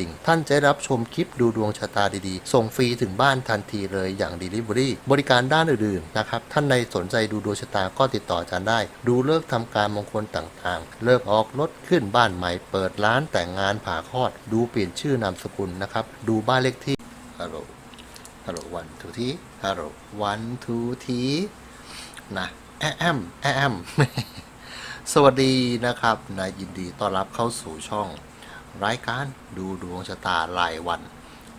ดิ่ง ท่านจะได้รับชมคลิปดูดวงชะตาดีๆ ส่งฟรีถึงบ้านทันทีเลยอย่าง Delivery บริการด้านอื่นๆนะครับ ท่านใดสนใจดูดวงชะตาก็ติดต่ออาจารย์ได้ ดูเลิกษ์ทำการมงคลต่างๆ เลิกออกรถขึ้นบ้านใหม่ เปิดร้านแต่งงานผ่าคลอด ดูเปลี่ยนชื่อนามสกุลนะครับ ดูบ้านเลขที่ฮัลโหลฮัลโหลวันทูทีฮัลโหลวันทูทีนะแอมแอมสวัสดีนะครับนะยินดีต้อนรับเข้าสู่ช่อง รายการดูดวงชะตารายวัน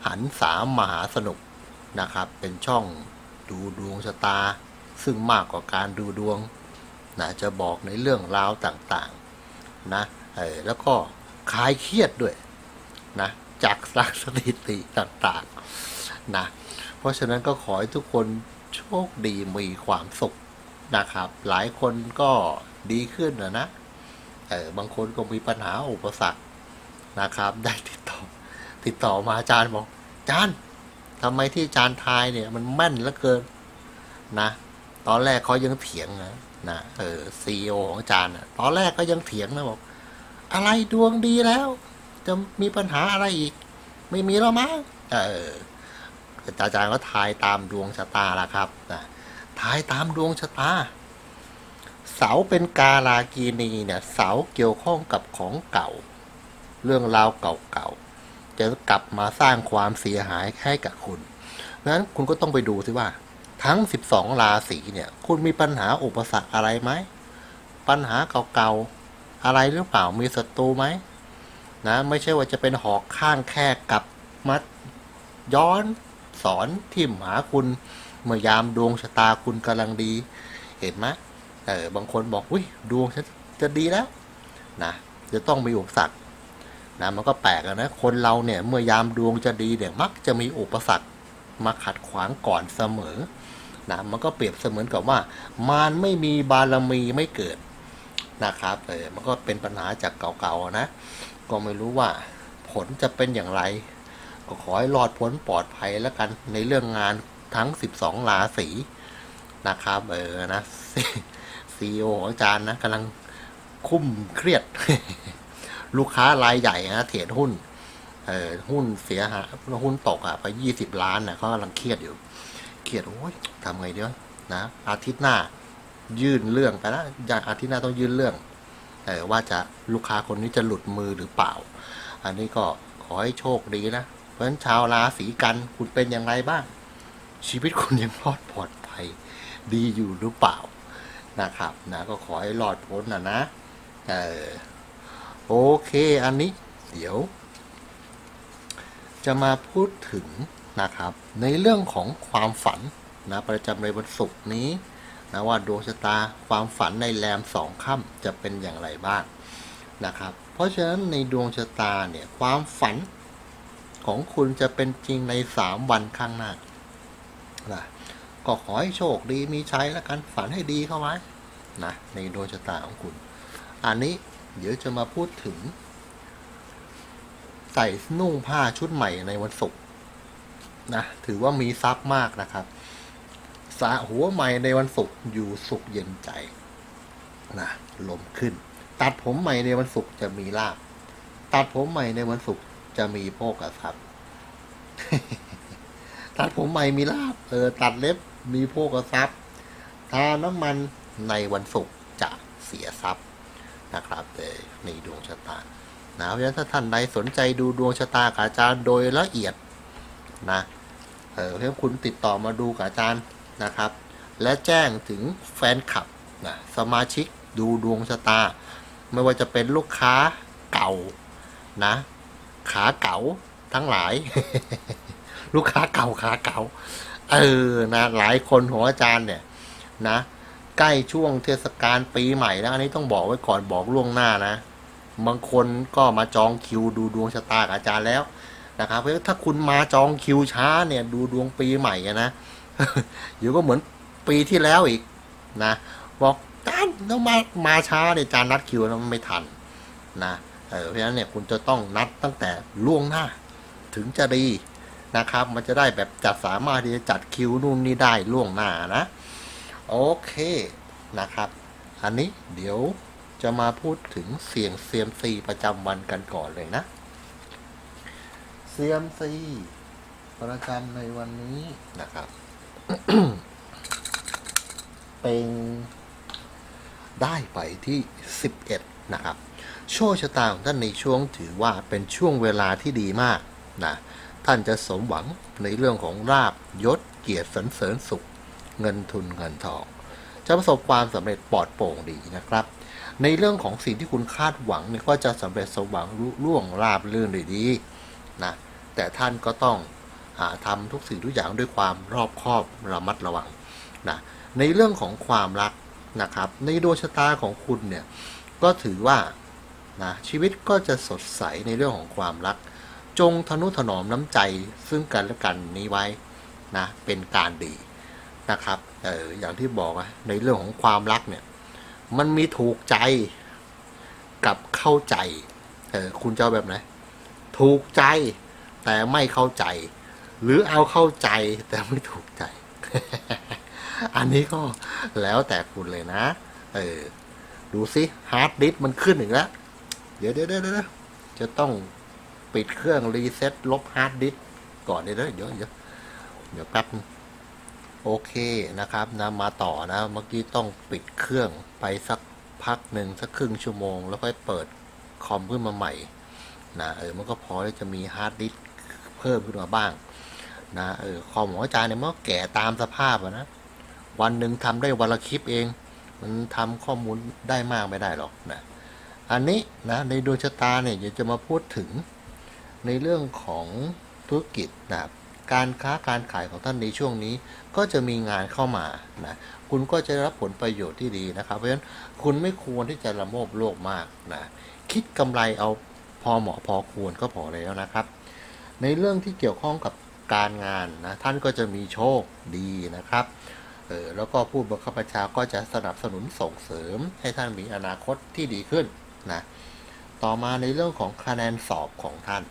หันสามมหาสนุกนะครับ เป็นช่องดูดวงชะตา ซึ่งมากกว่าการดูดวงนะจะบอกในเรื่องราวต่างๆนะเออแล้วก็คลายเครียดด้วยนะจากสักสถิติต่างๆนะเพราะฉะนั้นก็ขอให้ทุกคนโชคดีมีความสุขนะครับ หลายคนก็ดีขึ้นนะนะเออบางคนก็มีปัญหาอุปสรรค นะครับ ได้ติดต่อ ติดต่อมาอาจารย์บอกอาจารย์ทำไมที่อาจารย์ทายเนี่ย มันแม่นเหลือเกินนะ ตอนแรกเขายังเถียงนะนะเออซีอของอาจารย์นะตอนแรกก็ยังเถียงนะบอก อะไรดวงดีแล้ว จะมีปัญหาอะไรอีก ไม่มีแล้วมั้งเอออาจารย์ก็ทายตามดวงชะตาละครับนะทายตามดวงชะตาเสาเป็นกาลากีนีเนี่ยเสาเกี่ยวข้องกับของเก่า เรื่องราวเก่าๆ จะกลับมาสร้างความเสียหายให้กับคุณงั้นคุณก็ต้องไปดูสิว่า ทั้ง 12 ราศีเนี่ย คุณมีปัญหาอุปสรรคอะไรไหม ปัญหาเก่าๆ อะไรหรือเปล่ามีศัตรูไหมนะไม่ใช่ว่าจะเป็นหอกข้างแค่กลับมาย้อนสอนทิ่มหาคุณเมื่อยามดวงชะตาคุณกำลังดี เห็นไหมเออบางคนบอกอุ้ยดวงฉันจะดีแล้วนะจะต้องมีอุปสรรค นะมันก็แปลกนะ คนเราเนี่ยเมื่อยามดวงจะดีเนี่ยมักจะมีอุปสรรคมาขัดขวางก่อนเสมอนะมันก็เปรียบเสมือนกับว่า มารไม่มีบารมีไม่เกิดนะครับเออมันก็เป็นปัญหาจากเก่าๆนะ ก็ไม่รู้ว่าผลจะเป็นอย่างไร ก็ขอให้รอดพ้นปลอดภัยแล้วกันในเรื่องงานทั้ง 12 ราศีนะครับเออนะซีโอของอาจารย์นะกำลังคุ้มเครียด ลูกค้ารายใหญ่นะเทรดหุ้นเออหุ้นเสียหายหุ้นตกอะไปยี่สิบล้านนะเขากำลังเครียดอยู่ เครียดโอ้ยทำไงเดียวนะ อาทิตย์หน้ายื่นเรื่องไปแล้วอย่างอาทิตย์หน้าต้องยื่นเรื่องเออว่าจะลูกค้าคนนี้จะหลุดมือหรือเปล่า อันนี้ก็ขอให้โชคดีนะ เพราะฉะนั้นชาวราศีกันคุณเป็นอย่างไรบ้าง ชีวิตคุณยังรอดปลอดภัยดีอยู่หรือเปล่านะครับนะก็ขอให้รอดพ้นนะนะเออ โอเค อันนี้เดี๋ยว จะมาพูดถึงนะครับ ในเรื่องของความฝันนะประจำในวันศุกร์นี้นะว่าดวงชะตาความฝันในแรมสองค่ำจะเป็นอย่างไรบ้างนะครับ เพราะฉะนั้นในดวงชะตาเนี่ยความฝันของคุณจะเป็นจริงในสามวันข้างหน้านะก็ขอให้โชคดีมีชัยแล้วกันฝันให้ดีเข้าไว้นะในดวงชะตาของคุณ อันนี้ เดี๋ยวจะมาพูดถึง ใส่นุ่งผ้าชุดใหม่ในวันศุกร์นะถือว่ามีทรัพย์มากนะครับสระหัวใหม่ในวันศุกร์อยู่สุขเย็นใจนะลมขึ้น ตัดผมใหม่ในวันศุกร์จะมีลาบตัดผมใหม่ในวันศุกร์จะมีโภคทรัพย์ตัดผมใหม่มีลาบเออตัดเล็บมีโภคทรัพย์ทาน้ำมันในวันศุกร์จะเสียทรัพย์ นะครับในดวงชะตานะเพราะฉะนั้นถ้าท่านใดสนใจดูดวงชะตากับอาจารย์โดยละเอียดนะเออเพราะฉะนั้นคุณติดต่อมาดูกับอาจารย์นะครับ และแจ้งถึงแฟนคลับนะสมาชิกดูดวงชะตา ไม่ว่าจะเป็นลูกค้าเก่านะ ขาเก่าทั้งหลาย ลูกค้าเก่าขาเก่าเออนะหลายคนของอาจารย์เนี่ยนะ ใกล้ช่วงเทศกาลปีใหม่แล้วอันนี้ต้องบอกไว้ก่อนบอกล่วงหน้านะ บางคนก็มาจองคิวดูดวงชะตากับอาจารย์แล้วนะครับเพราะถ้าคุณมาจองคิวช้าเนี่ย ดูดวงปีใหม่อะนะเดี๋ยวก็เหมือนปีที่แล้วอีกนะ บอกจานต้องมามาช้าเนี่ยจานนัดคิวแล้วไม่ทันนะเออเพราะฉะนั้นเนี่ยคุณจะต้องนัดตั้งแต่ล่วงหน้า ถึงจะดีนะครับ มันจะได้แบบจัดสามารถที่จะจัดคิวนู่นนี่ได้ล่วงหน้านะ โอเคนะครับ อันนี้เดี๋ยวจะมาพูดถึงเสียงเซียมซีประจำวันกันก่อนเลยนะเซียมซีประจำในวันนี้นะครับ เป็นได้ไปที่ 11 นะครับ โชคชะตาของท่านในช่วงถือว่าเป็นช่วงเวลาที่ดีมากนะ ท่านจะสมหวังในเรื่องของราบยศเกียรติสรรเสริญสุข เงินทุนเงินทอง จะประสบความสำเร็จปลอดโปร่งดีนะครับ ในเรื่องของสิ่งที่คุณคาดหวังเนี่ยก็จะสำเร็จสมหวังลุล่วงราบเรื่นด้วยดีนะแต่ท่านก็ต้องอาทำทุกสิ่งทุกอย่างด้วยความรอบคอบระมัดระวังนะในเรื่องของความรักนะครับ ในดวงชะตาของคุณเนี่ยก็ถือว่านะชีวิตก็จะสดใสในเรื่องของความรัก จงทนุถนอมน้ำใจซึ่งกันและกันนี้ไว้นะเป็นการดี นะครับเอออย่างที่บอกอะในเรื่องของความรักเนี่ย มันมีถูกใจกับเข้าใจเออคุณจะเอาแบบไหนถูกใจแต่ไม่เข้าใจ หรือเอาเข้าใจแต่ไม่ถูกใจ อันนี้ก็แล้วแต่คุณเลยนะ เออ ดูสิฮาร์ดดิสก์มันขึ้นอีกแล้วเดี๋ยวเดี๋ยวเดี๋ยวเดี๋ยวจะต้องปิดเครื่องรีเซ็ตลบฮาร์ดดิสก์ก่อนเดี๋ยวเดี๋ยวเดี๋ยวเดี๋ยวเดี๋ยวแป๊บนึง โอเคนะครับนะมาต่อนะเมื่อกี้ต้องปิดเครื่องไปสักพักหนึ่งสักครึ่งชั่วโมง แล้วค่อยเปิดคอมขึ้นมาใหม่นะเออมันก็พอที่จะมีฮาร์ดดิสก์เพิ่มขึ้นมาบ้างนะเออคอมของอาจารย์เนี่ยมันก็แก่ตามสภาพนะวันหนึ่งทำได้วันละคลิปเอง มันทำข้อมูลได้มากไม่ได้หรอกนะอันนี้นะในดวงชะตาเนี่ยอยากจะมาพูดถึงในเรื่องของธุรกิจนะครับ การค้าการขายของท่านในช่วงนี้ ก็จะมีงานเข้ามานะคุณก็จะรับผลประโยชน์ที่ดีนะครับ เพราะฉะนั้นคุณไม่ควรที่จะละโมบโลกมากนะคิดกำไรเอาพอเหมาะพอควรก็พอแล้วนะครับ ในเรื่องที่เกี่ยวข้องกับการงานนะท่านก็จะมีโชคดีนะครับเออแล้วก็ผู้บังคับบัญชาก็จะสนับสนุนส่งเสริม ให้ท่านมีอนาคตที่ดีขึ้นนะต่อมาในเรื่องของคะแนนสอบของท่าน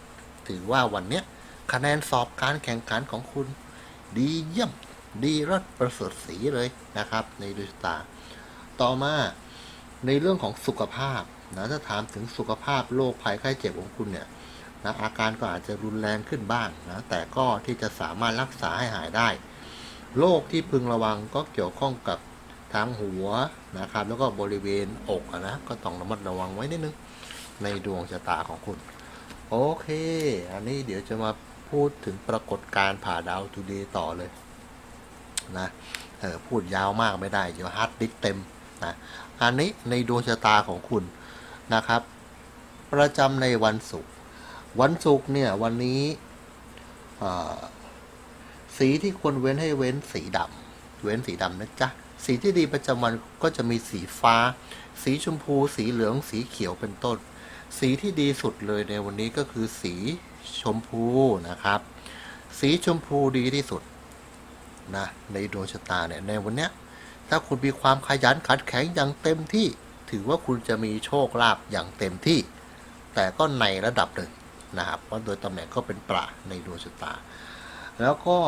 ถือว่าวันเนี้ย คะแนนสอบการแข่งขันของคุณ ดีเยี่ยม ดีรอดประเสริฐสีเลยนะครับ ในดวงชะตา ต่อมาในเรื่องของสุขภาพนะถ้าถามถึงสุขภาพโรคภัยไข้เจ็บของคุณเนี่ยนะอาการก็อาจจะรุนแรงขึ้นบ้างนะแต่ก็ที่จะสามารถรักษาให้หายได้โรคที่พึงระวังก็เกี่ยวข้องกับทางหัวนะครับ แล้วก็บริเวณอกนะก็ต้องระมัดระวังไว้นิดนึงในดวงชะตาของคุณ โอเค อันนี้เดี๋ยวจะมา พูดถึงปรากฏการณ์ผ่าดาวทูเดย์ต่อเลยนะเออพูดยาวมากไม่ได้ เดี๋ยวฮาร์ดดิสเต็มนะอันนี้ในดวงชะตาของคุณนะครับ ประจำในวันศุกร์วันศุกร์เนี่ยวันนี้สีที่ควรเว้นให้เว้นสีดำเว้นสีดำนะจ๊ะสีที่ดีประจำวันก็จะมีสีฟ้า สีชมพู สีเหลือง สีเขียวเป็นต้น สีที่ดีสุดเลยในวันนี้ก็คือสี ชมพูนะครับ สีชมพูดีที่สุดนะในดวงชะตาเนี่ยในวันเนี้ยถ้าคุณมีความขยันขันแข็งอย่างเต็มที่ ถือว่าคุณจะมีโชคลาภอย่างเต็มที่ แต่ก็ในระดับหนึ่งนะครับเพราะโดยตำแหน่งก็เป็นปลาในดวงชะตา แล้วก็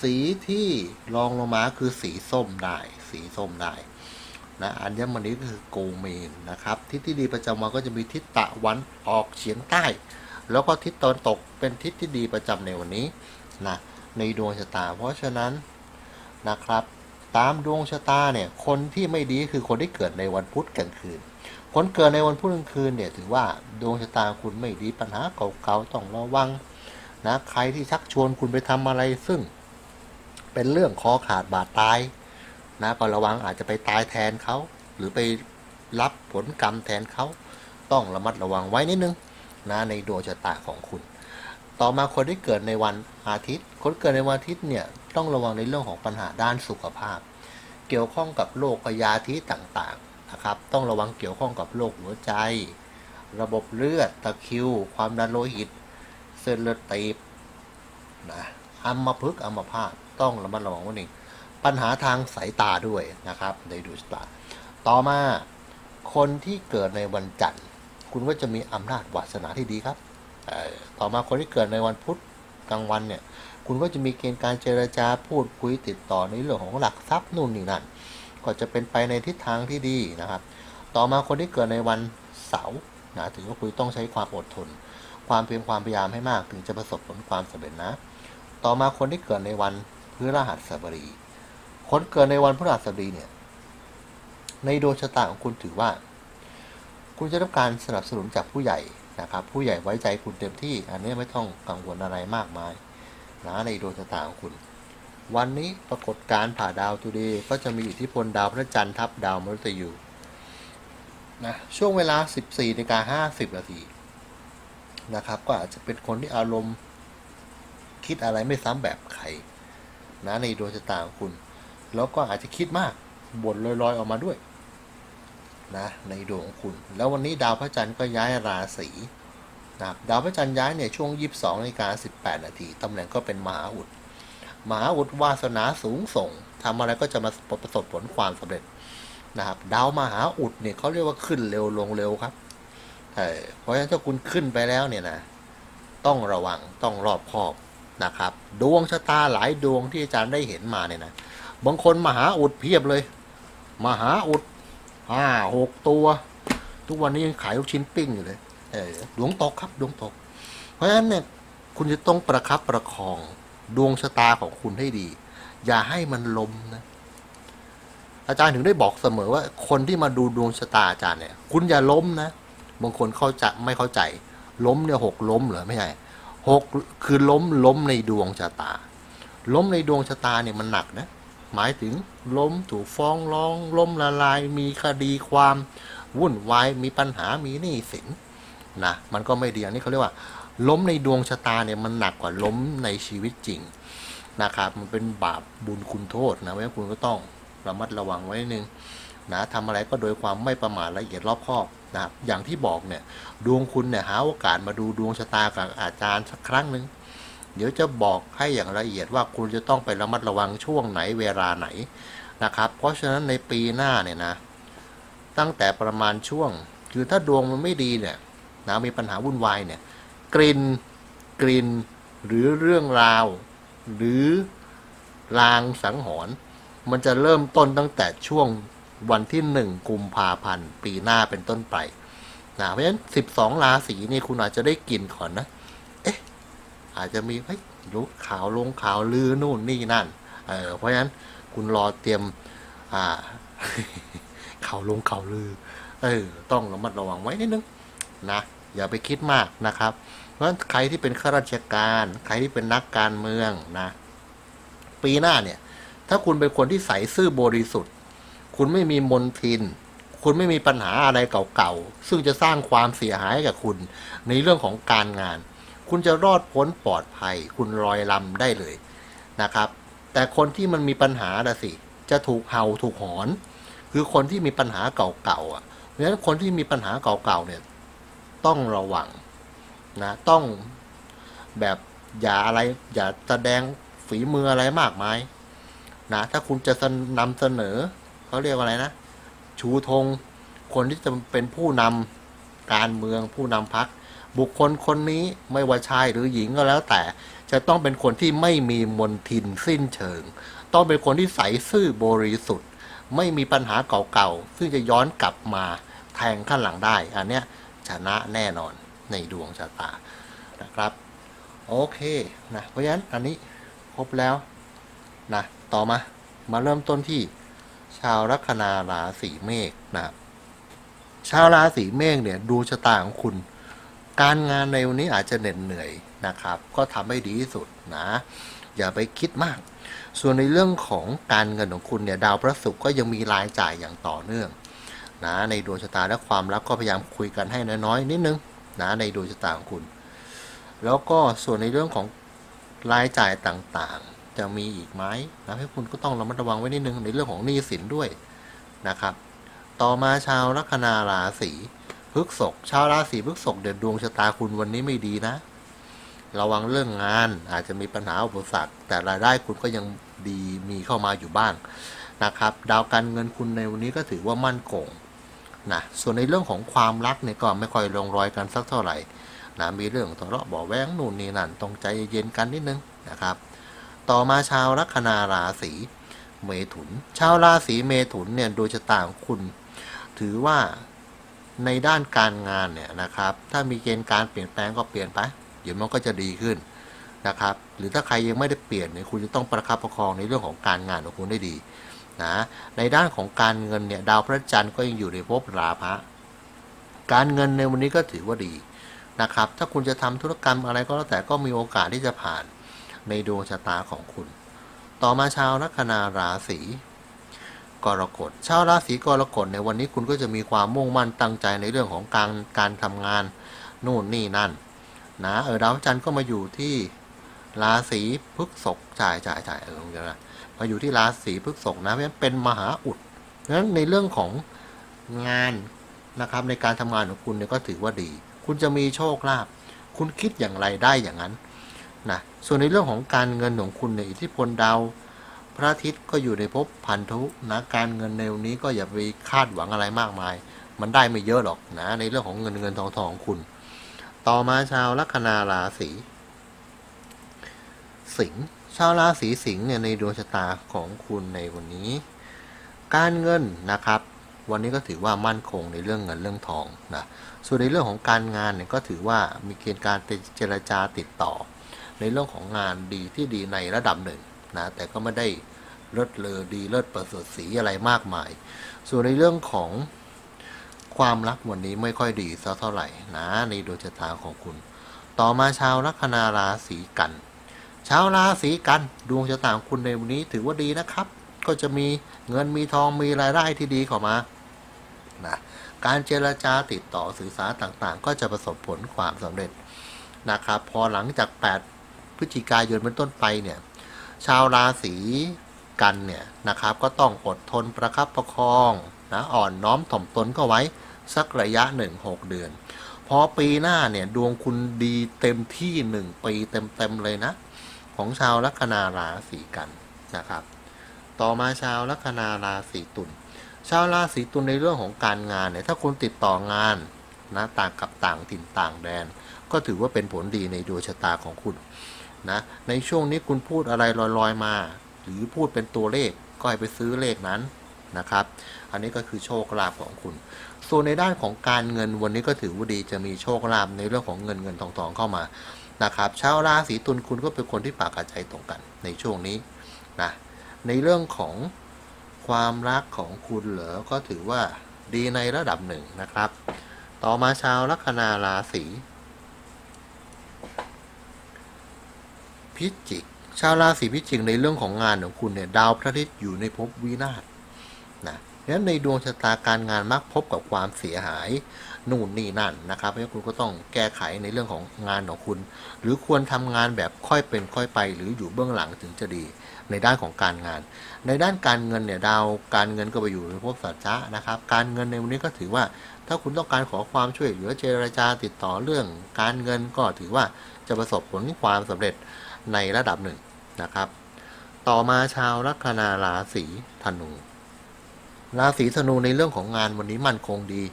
สีที่รองลงมาคือสีส้มได้ สีส้มได้ นะอัญมณีก็คือโกเมนนะครับทิศที่ดีประจำวันก็จะมีทิศตะวันออกเฉียงใต้ แล้วก็ทิศตะวันตกเป็นทิศที่ดีประจำในวันนี้นะในดวงชะตา เพราะฉะนั้นนะครับ ตามดวงชะตาเนี่ยคนที่ไม่ดีคือคนที่เกิดในวันพุธกลางคืน คนเกิดในวันพุธกลางคืนเนี่ยถือว่าดวงชะตาคุณไม่ดีปัญหาเก่าๆต้องระวังนะใครที่ชักชวนคุณไปทำอะไรซึ่ง เป็นเรื่องคอขาดบาดตาย นะก็ระวังอาจจะไปตายแทนเขา หรือไปรับผลกรรมแทนเขา ต้องระมัดระวังไว้นิดนึงนะในดวงชะตาของคุณ ต่อมาคนที่เกิดในวันอาทิตย์ คนเกิดในวันอาทิตย์เนี่ยต้องระวังในเรื่องของปัญหาด้านสุขภาพ เกี่ยวข้องกับโรคพยาธิต่างๆนะครับ ต้องระวังเกี่ยวข้องกับโรคหัวใจ ระบบเลือดตะคิว ความดันโลหิต เส้นเลือดตีบนะอัมพฤกษ์อัมพาตต้องระมัดระวังไว้หนึ่ง ปัญหาทางสายตาด้วยนะครับในดวงชะตา ต่อมาคนที่เกิดในวันจันทร์ คุณก็จะมีอำนาจวาสนาที่ดีครับ ต่อมาคนที่เกิดในวันพุธกลางวันเนี่ย คุณก็จะมีเกณฑ์การเจรจาพูดคุยติดต่อในเรื่องของหลักทรัพย์นู่นนี่นั่น ก็จะเป็นไปในทิศทางที่ดีนะครับ ต่อมาคนที่เกิดในวันเสาร์นะถือว่าคุณต้องใช้ความอดทน ความเพียรความพยายามให้มากถึงจะประสบผลความสำเร็จนะ ต่อมาคนที่เกิดในวันพฤหัสบดี คนเกิดในวันพฤหัสบดีเนี่ย ในดวงชะตาของคุณถือว่า คุณจะได้รับการสนับสนุนจากผู้ใหญ่นะครับ ผู้ใหญ่ไว้ใจคุณเต็มที่ อันนี้ไม่ต้องกังวลอะไรมากมายนะในดวงชะตาของคุณ วันนี้ปรากฏการผ่าดาวตูเดย์ก็จะมีอิทธิพลดาวพระจันทร์ทับดาวมฤตยูนะช่วงเวลา 14นาฬิกา50นาทีนะครับ ก็อาจจะเป็นคนที่อารมณ์คิดอะไรไม่ซ้ำแบบใครนะในดวงชะตาของคุณ แล้วก็อาจจะคิดมากบ่นลอยๆออกมาด้วยนะในดวงคุณ แล้ววันนี้ดาวพระจันทร์ก็ย้ายราศีนะดาวพระจันทร์ย้ายเนี่ยช่วง 22นาฬิกา18 นาทีตำแหน่งก็เป็นมหาอุดมหาอุดวาสนาสูงส่งทำอะไรก็จะมาประสบผลความสำเร็จนะครับ ดาวมหาอุดเนี่ยเขาเรียกว่าขึ้นเร็วลงเร็วครับเออเพราะฉะนั้นถ้าคุณขึ้นไปแล้วเนี่ยนะต้องระวังต้องรอบคอบนะครับ ดวงชะตาหลายดวงที่อาจารย์ได้เห็นมาเนี่ยนะ บางคนมหาอุดเพียบเลย มหาอุดห้าหกตัว ทุกวันนี้ยังขายลูกชิ้นปิ้งอยู่เลยเออดวงตกครับดวงตก เพราะฉะนั้นเนี่ยคุณจะต้องประคับประคองดวงชะตาของคุณให้ดี อย่าให้มันล้มนะอาจารย์ถึงได้บอกเสมอว่า คนที่มาดูดวงชะตาอาจารย์เนี่ย คุณอย่าล้มนะบางคนเข้าใจไม่เข้าใจ ล้มเนี่ยหกล้มเหรอไม่ใช่หกคือล้มล้มในดวงชะตา ล้มในดวงชะตาเนี่ยมันหนักนะ หมายถึงล้มถูกฟ้องร้องล้มละลาย มีคดีความวุ่นวายมีปัญหามีหนี้สินนะมันก็ไม่ดีอันนี้เขาเรียกว่า ล้มในดวงชะตาเนี่ยมันหนักกว่าล้มในชีวิตจริงนะครับมันเป็นบาปบุญคุณโทษนะเพราะคุณก็ต้องระมัดระวังไว้นิดนึงนะทำอะไรก็โดยความไม่ประมาทละเอียดรอบคอบนะครับอย่างที่บอกเนี่ยดวงคุณเนี่ยหาโอกาสมาดูดวงชะตากับอาจารย์สักครั้งหนึ่ง เดี๋ยวจะบอกให้อย่างละเอียดว่าคุณจะต้องไประมัดระวังช่วงไหนเวลาไหนนะครับ เพราะฉะนั้นในปีหน้าเนี่ยนะ ตั้งแต่ประมาณช่วง คือถ้าดวงมันไม่ดีเนี่ยนะมีปัญหาวุ่นวายเนี่ยกลิ่นกลิ่นหรือเรื่องราว หรือลางสังหรณ์มันจะเริ่มต้นตั้งแต่ช่วงวันที่หนึ่งกุมภาพันธ์ ปีหน้าเป็นต้นไปนะเพราะฉะนั้นสิบสองราศีนี่คุณอาจจะได้กลิ่นก่อนนะ อาจจะมีเฮ้ยรู้ข่าวลงข่าวลือนู่นนี่นั่น เออเพราะฉะนั้นคุณรอเตรียม อ่าข่าวลงข่าวลือ เออ ต้องระมัดระวังไว้นิดนึงนะ อย่าไปคิดมากนะครับ เพราะฉะนั้นใครที่เป็นข้าราชการ ใครที่เป็นนักการเมืองนะ ปีหน้าเนี่ย ถ้าคุณเป็นคนที่ใสซื่อบริสุทธิ์ คุณไม่มีมนทิน คุณไม่มีปัญหาอะไรเก่าๆ ซึ่งจะสร้างความเสียหายให้กับคุณ ในเรื่องของการงาน คุณจะรอดพ้นปลอดภัย คุณลอยลำได้เลยนะครับ แต่คนที่มันมีปัญหาละสิ จะถูกเห่าถูกหอน คือคนที่มีปัญหาเก่าๆอะเพราะฉะนั้นคนที่มีปัญหาเก่าๆเนี่ยต้องระวังนะต้องแบบอย่าอะไรอย่าแสดงฝีมืออะไรมากมายนะถ้าคุณจะนำเสนอเขาเรียกว่าอะไรนะ ชูธงคนที่จะเป็นผู้นำการเมืองผู้นำพัก บุคคลคนนี้ไม่ว่าชายหรือหญิงก็แล้วแต่ จะต้องเป็นคนที่ไม่มีมนทินสิ้นเชิง ต้องเป็นคนที่ใสซื่อบริสุทธิ์ ไม่มีปัญหาเก่าๆ ซึ่งจะย้อนกลับมาแทงข้างหลังได้ อันเนี้ยชนะแน่นอนในดวงชะตานะครับ โอเคนะเพราะฉะนั้นอันนี้ครบแล้วนะต่อมามาเริ่มต้นที่ชาวลัคนาราศีเมษนะชาวราศีเมษเนี่ยดูชะตาของคุณ การงานในวันนี้อาจจะเหน็ดเหนื่อยนะครับ ก็ทำให้ดีที่สุดนะ อย่าไปคิดมาก ส่วนในเรื่องของการเงินของคุณเนี่ยดาวพระศุกร์ก็ยังมีรายจ่ายอย่างต่อเนื่องนะในดวงชะตาและความรักก็พยายามคุยกันให้น้อยๆนิดนึงนะในดวงชะตาของคุณ แล้วก็ส่วนในเรื่องของรายจ่ายต่างๆ จะมีอีกไหมนะให้คุณก็ต้องระมัดระวังไว้นิดนึงในเรื่องของหนี้สินด้วยนะครับ ต่อมาชาวลัคนาราศี พฤกษภชาวราศีพฤกษภเดือนดวงชะตาคุณวันนี้ไม่ดีนะ ระวังเรื่องงานอาจจะมีปัญหาอุปสรรค แต่รายได้คุณก็ยังดีมีเข้ามาอยู่บ้างนะครับ ดาวการเงินคุณในวันนี้ก็ถือว่ามั่นคงนะส่วนในเรื่องของความรักเนี่ยก็ไม่ค่อยลงรอยกันสักเท่าไหร่นะมีเรื่องทะเลาะเบาะแว้งนู่นนี่นั่นต้องใจเย็นกันนิดนึงนะครับ ต่อมาชาวลัคนาราศีเมถุน ชาวราศีเมถุนเนี่ยโดยชะตาของคุณ ถือว่า ในด้านการงานเนี่ยนะครับ ถ้ามีเกณฑ์การเปลี่ยนแปลงก็เปลี่ยนไป เดี๋ยวมันก็จะดีขึ้นนะครับ หรือถ้าใครยังไม่ได้เปลี่ยนเนี่ยคุณจะต้องประคับประคองในเรื่องของการงานของคุณได้ดีนะในด้านของการเงินเนี่ยดาวพระจันทร์ก็ยังอยู่ในภพราพะการเงินในวันนี้ก็ถือว่าดีนะครับ ถ้าคุณจะทำธุรกรรมอะไรก็แล้วแต่ก็มีโอกาสที่จะผ่านในดวงชะตาของคุณ ต่อมาชาวลัคนาราศี กรกฎชาวราศีกรกฎในวันนี้คุณก็จะมีความมุ่งมั่นตั้งใจในเรื่องของการการทำงานนู่นนี่นั่นนะเออดาวจันทร์ก็มาอยู่ที่ราศีพฤกษภจ่ายจ่ายจ่ายเออนะมาอยู่ที่ราศีพฤกษภนะเพราะฉะนั้นเป็นมหาอุดเพราะฉะนั้นในเรื่องของงานนะครับในการทำงานของคุณเนี่ยก็ถือว่าดี คุณจะมีโชคลาภคุณคิดอย่างไรได้อย่างนั้นนะส่วนในเรื่องของการเงินของคุณในยอิทธิพลดาว พระอาทิตย์ก็อยู่ในภพพันธุนะการเงินในวันนี้ก็อย่าไปคาดหวังอะไรมากมาย มันได้ไม่เยอะหรอกนะ ในเรื่องของเงินเงินทองทองของคุณ ต่อมาชาวลัคนาราศีสิงห์ชาวราศีสิงห์เนี่ยในดวงชะตาของคุณในวันนี้ การเงินนะครับ วันนี้ก็ถือว่ามั่นคงในเรื่องเงินเรื่องทองนะส่วนในเรื่องของการงานเนี่ยก็ถือว่ามีเกณฑ์การเจรจาติดต่อ ในเรื่องของงานดีที่ดีในระดับหนึ่งนะแต่ก็ไม่ได้ เลิศเลอดีเลิศประเสริฐสีอะไรมากมาย ส่วนในเรื่องของความรักวันนี้ไม่ค่อยดีสักเท่าไหร่นะในดวงชะตาของคุณ ต่อมาชาวลัคนาราศีกันชาวราศีกันดวงชะตาของคุณในวันนี้ถือว่าดีนะครับ ก็จะมีเงินมีทองมีรายได้ที่ดีเข้ามานะการเจรจาติดต่อสื่อสารต่างๆ ก็จะประสบผลความสำเร็จนะครับ พอหลังจาก 8 พฤศจิกายนเป็นต้นไปเนี่ย ชาวราศี กันเนี่ยนะครับก็ต้องอดทนประคับประคองนะอ่อนน้อมถ่อมตนก็ไว้สักระยะหนึ่งหกเดือน พอปีหน้าเนี่ยดวงคุณดีเต็มที่หนึ่งปีเต็มๆเลยนะ ของชาวลัคนาราศีกันนะครับ ต่อมาชาวลัคนาราศีตุลชาวราศีตุลในเรื่องของการงานเนี่ยถ้าคุณติดต่องานนะต่างกับต่างถิ่นต่างแดน ก็ถือว่าเป็นผลดีในดวงชะตาของคุณนะในช่วงนี้คุณพูดอะไรลอยๆมา หรือพูดเป็นตัวเลขก็ให้ไปซื้อเลขนั้นนะครับ อันนี้ก็คือโชคลาภของคุณ ส่วนในด้านของการเงินวันนี้ก็ถือว่าดีจะมีโชคลาภในเรื่องของเงินเงินทองทองเข้ามานะครับชาวราศีตุลคุณก็เป็นคนที่ปากกาใจตรงกันในช่วงนี้นะในเรื่องของความรักของคุณเหรอก็ถือว่าดีในระดับหนึ่งนะครับ ต่อมาชาวลัคนาราศีพิจิก ชาวราศีพิจิกในเรื่องของงานของคุณเนี่ยดาวพระอาทิตย์อยู่ในภพวินาศนะงั้นในดวงชะตาการงานมักพบกับความเสียหายนู่นนี่นั่นนะครับเพราะฉะนั้นคุณก็ต้องแก้ไขในเรื่องของงานของคุณ หรือควรทำงานแบบค่อยเป็นค่อยไป หรืออยู่เบื้องหลังถึงจะดีในด้านของการงาน ในด้านการเงินเนี่ยดาวการเงินก็ไปอยู่ในภพสัจจะนะครับ การเงินในวันนี้ก็ถือว่า ถ้าคุณต้องการขอความช่วยเหลือเจรจาติดต่อเรื่อง การเงินก็ถือว่าจะประสบผลความสำเร็จในระดับหนึ่ง นะครับ ต่อมาชาวลัคนาราศีธนู ราศีธนูในเรื่องของงานวันนี้มั่นคงดี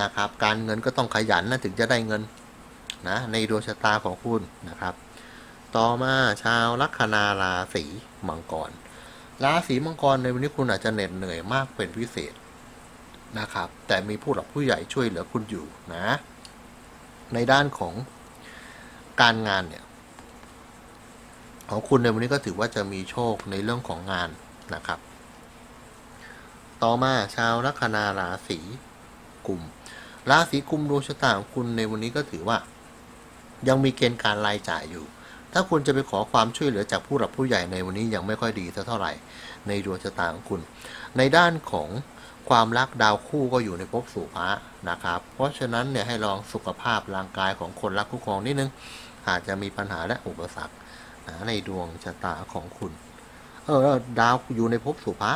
นะครับ การเงินก็ต้องขยันนะถึงจะได้เงินนะในดวงชะตาของคุณนะครับ ต่อมาชาวลัคนาราศีมังกร ราศีมังกรในวันนี้คุณอาจจะเหน็ดเหนื่อยมากเป็นพิเศษนะครับ แต่มีผู้หลักผู้ใหญ่ช่วยเหลือคุณอยู่นะ ในด้านของการงานเนี่ย ของคุณในวันนี้ก็ถือว่าจะมีโชคในเรื่องของงานนะครับ ต่อมาชาวลัคนาราศีกุมราศีกุมดวงชะตาของคุณในวันนี้ก็ถือว่า ยังมีเกณฑ์การรายจ่ายอยู่ ถ้าคุณจะไปขอความช่วยเหลือจากผู้หลักผู้ใหญ่ในวันนี้ยังไม่ค่อยดีเท่าไหร่ในดวงชะตาของคุณ ในด้านของความรักดาวคู่ก็อยู่ในภพสุภะนะครับ เพราะฉะนั้นเนี่ยให้ลองสุขภาพร่างกายของคนรักคู่ครองนิดนึงอาจจะมีปัญหาและอุปสรรค ในดวงชะตาของคุณ เออดาวอยู่ในภพสุภะ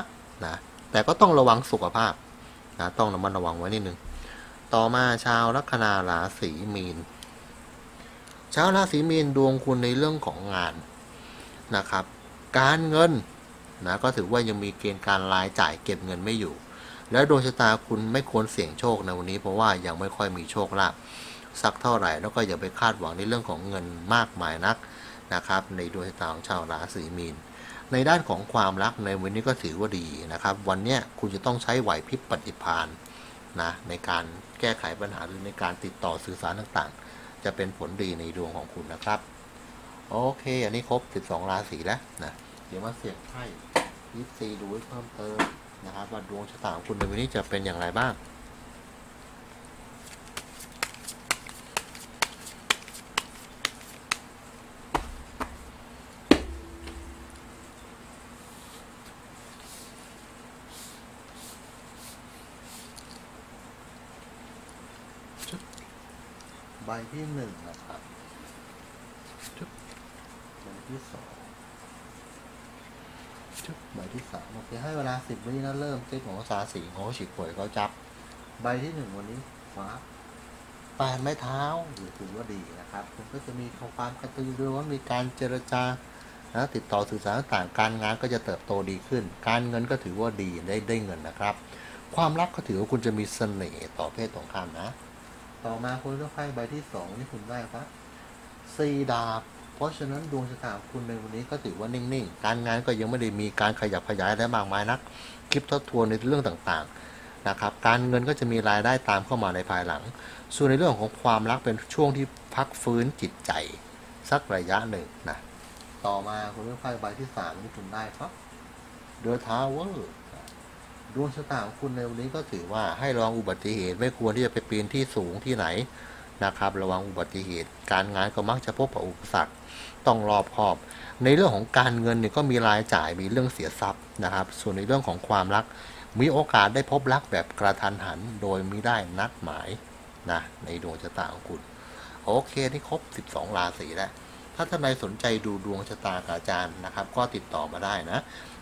นะแต่ก็ต้องระวังสุขภาพนะต้องระมัดระวังไว้นิดนึงต่อมาชาวลัคนาราศีมีน ชาวราศีมีนดวงคุณในเรื่องของงานนะครับ การเงินนะก็ถือว่ายังมีเกณฑ์การรายจ่ายเก็บเงินไม่อยู่ แล้วดวงชะตาคุณไม่ควรเสี่ยงโชคในวันนี้เพราะว่ายังไม่ค่อยมีโชคลาภสักเท่าไหร่แล้วก็อย่าไปคาดหวังในเรื่องของเงินมากมายนัก นะครับ ในดวงชะตาของชาวราศีมีน ในด้านของความรักในวันนี้ก็ถือว่าดีนะครับ วันเนี้ยคุณจะต้องใช้ไหวพริบปฏิภาณนะในการแก้ไขปัญหาหรือในการติดต่อสื่อสารต่างๆ จะเป็นผลดีในดวงของคุณนะครับ โอเค อันนี้ครบ 12 ราศีแล้วนะเดี๋ยวมาเสี่ยงไพ่ยิปซีดูเพิ่มเติมนะครับว่าดวงชะตาของคุณในวันนี้จะเป็นอย่างไรบ้าง ใบ ที่หนึ่งนะครับจุ๊บใบที่สองจุ๊บใบที่สามโอเคให้เวลาสิบวินะเริ่มเจ๊ของภาษาสีของเขาฉีกป่วยเขาจับ ใบที่หนึ่งวันนี้ฟ้าแปดไม้เท้าหรือถือว่าดีนะครับคุณก็จะมีความกระตือรือร้นมีการเจรจานะติดต่อสื่อสารต่างๆการงานก็จะเติบโตดีขึ้น การเงินก็ถือว่าดีได้ได้เงินนะครับ ความรักก็ถือว่าคุณจะมีเสน่ห์ต่อเพศตรงข้ามนะ ต่อมาคุณเลือกไพ่ใบที่สองที่คุณได้ครับสี่ดาบ เพราะฉะนั้นดวงชะตาของคุณในวันนี้ก็ถือว่านิ่งๆ การงานก็ยังไม่ได้มีการขยับขยายอะไรมากมายนักคิดทบทวนในเรื่องต่างๆนะครับ การเงินก็จะมีรายได้ตามเข้ามาในภายหลัง ส่วนในเรื่องของความรักเป็นช่วงที่พักฟื้นจิตใจ สักระยะหนึ่งนะ ต่อมาคุณเลือกไพ่ใบที่สามที่คุณได้ครับเดอะทาวเวอร์ ดวงชะตาของคุณในวันนี้ก็ถือว่าให้ระวังอุบัติเหตุไม่ควรที่จะไปปีนที่สูงที่ไหนนะครับ ระวังอุบัติเหตุ การงานก็มักจะพบกับอุปสรรคต้องรอบคอบ ในเรื่องของการเงินเนี่ยก็มีรายจ่ายมีเรื่องเสียทรัพย์นะครับ ส่วนในเรื่องของความรัก มีโอกาสได้พบรักแบบกระทันหันโดยไม่ได้นัดหมายนะในดวงชะตาของคุณโอเคนี่ครบ 12 ราศีแล้วถ้าท่านใดสนใจดูดวงชะตากับอาจารย์นะครับ ก็ติดต่อมาได้นะ